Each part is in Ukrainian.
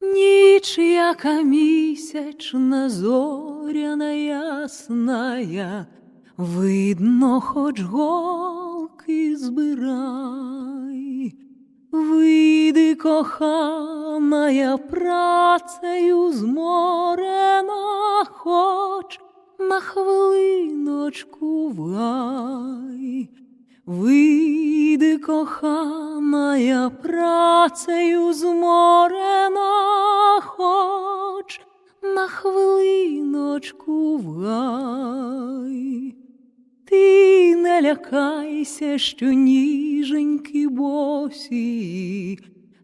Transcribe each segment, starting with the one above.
Ніч, яка місячна, зоряна ясная, видно, хоч голки збирай. Вийди, коханая, працею зморена, хоч на хвилиночку в гай. Вийди, коханая, працею зморена, хоч на хвилиночку в. Ти не лякайся, що ніженькі босі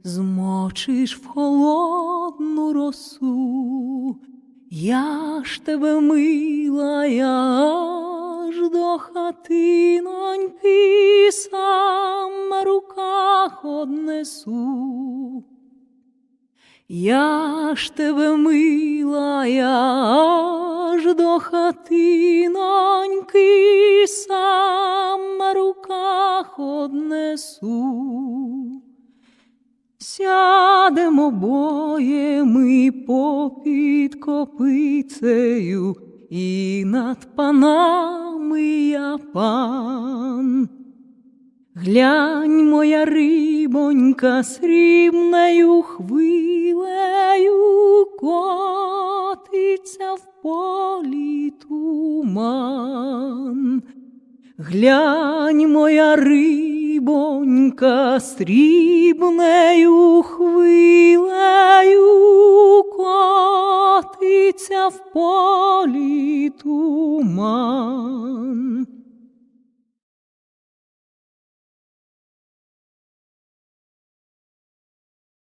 змочиш в холодну росу. Я ж тебе мила, я аж до хатиноньки сам однесу. Я ж тебе мила, я аж до хатиноньки сам на руках однесу. Сядемо боє ми попід копицею, і над панами я пан. Глянь, моя рибонька, срібною хвилею котиться в полі туман. Глянь, моя рибонька, срібнею хвилею котиться в полі туман.